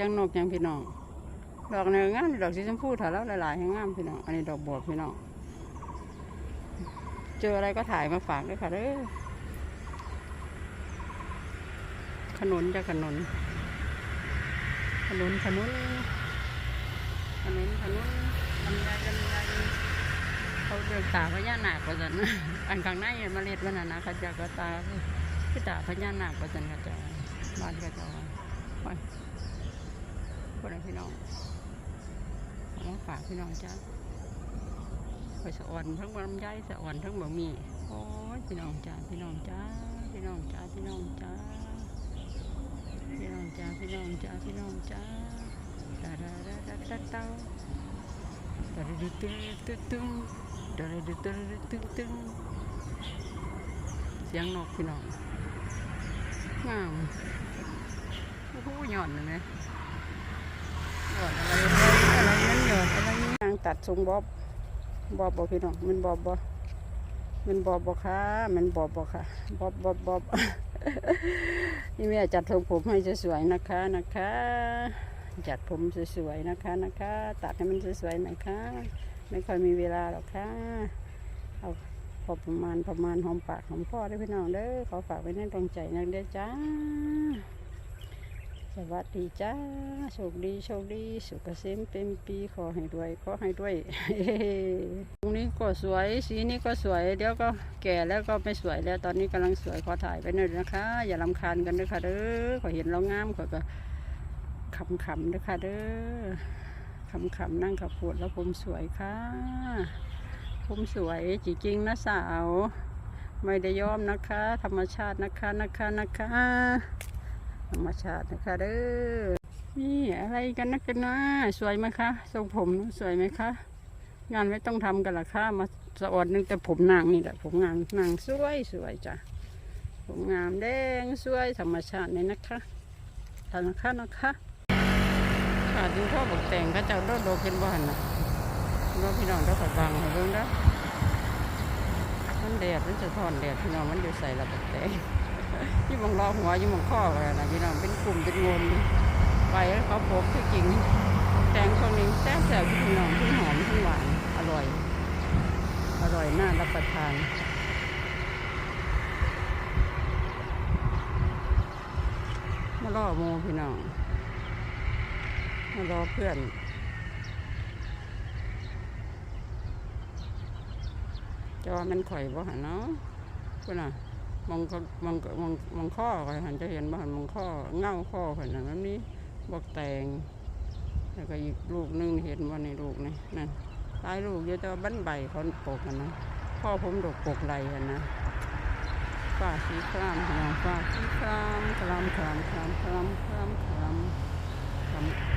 ยงนกยังพี่น้อง ดอกเนื้องามดอกสีชมพูถ่ายแล้วหลายๆให้งามพี่น้อง อันนี้ดอกบวบพี่น้อง เจออะไรก็ถ่ายมาฝากด้วยค่ะเด้อขนุนจะขนุนขนุนขนุนขนุนขนุนลำไยลำไยเขาเดินตาพญานาคประจันอันข้างในเมล็ดมันน่ะนะขจะก็ตาคือตาพญานาคประจันเขาจะบ้านขจะว่าไป คนพี่น้องเอามาฝากพี่น้องจ้าไปสะอ่อนทั้งลำไยสะอ่อนทั้งบะหมี่โอ้ยพี่น้องจ้าพี่น้องจ้าพี่น้องจ้าพี่น้องจ้าพี่น้องจ้าพี่น้องจ้าพี่น้องจ้าดาดาดาดาดาเต้าดาดาดูตึ้งตึ้งตึ้งดาดาดูตึ้งตึ้งตึ้งเสียงนกพี่น้องงามโอ้โหหย่อนเลยไหม นอะไรนั่นหยอนอะไรนี่นางตัดทรงบอบบอบบ่พี่น้องมันบอบบ่มันบอบบ่ค่ะมันบอบบ่ค่ะบอบบอบบอบนี่แม่จัดทรงผมให้สวยๆนะคะนะคะ จัดผมสวยๆนะคะนะคะ ตัดให้มันสวยๆหน่อยค่ะไม่ค่อยมีเวลาหรอกค่ะเอาพอประมาณประมาณหอมปากหอมคอได้พี่น้องเด้อขอฝากไว้ในดวงใจนักเด้อจ้า สวัสดีจ้าโชคดีโชคดี สุขเกษมเป็นปีขอให้ด้วยขอให้ด้วยตรงนี้ก็สวยสีนี้ก็สวยเดี๋ยวก็แก่แล้วก็ไม่สวยแล้วตอนนี้กำลังสวยขอถ่ายไปหน่อยนะคะ อย่าลำคาญกันด้วยค่ะเด้อขอเห็นเรางามขอก็ขำขำๆด้วยค่ะเด้อขำขำๆนั่งขับปวดแล้วผมสวยค่ะผมสวยจริงๆนะสาว ไม่ได้ย้อมนะคะ ธรรมชาตินะคะนะคะนะคะ ธรรมชาตินะคะเด้อนี่อะไรกันนักกันนะสวยไหมคะทรงผมสวยไหมคะงานไม่ต้องทำกันละค่ะมาสะอดนึงแต่ผมนางนี่แหละผมงามนางสวยสวยจ้ะผมงามแดงสวยธรรมชาตินี่นะคะธนาคานะคะขาดดูพ่อบอกแต่งก็จ้าโดดโดดเป็นบ้านนะน้อพี่น้องต้องขอบังให้เบิ่งนะมันแดดมันจะทอนแดดพี่น้องมันอยู่ใส่ระบบแต่ง ยี่มองรอหัวยี่มองข้อกันนะพี่น้องเป็นกลุ่มเป็นวงไปแล้วเขาพบที่จริงแตงพวกนี้แซ่บแซ่บพี่น้องทั้งหอมทั้งหวานอร่อย อร่อยน่ารับประทานมารอโมพี่น้องมารอเพื่อนจะว่ามันข่อยบ่หันเนาะเพื่อนน่ะ มองมองมองมองข้อไปหันจะเห็นบ้านมองข้อเง่าข้อผ่านนั้นี้บอกแตงแล้วก็อีกลูกนึงเห็นว่าในลูกนี่นั่นตายลูกเยอะแต่ว่าบั้นใบเขาปกกันนะพ่อผมดกปกไหลกัะนะฝ้าสีครามขนาฝ้าสีครามครามครามครามครามครามคราม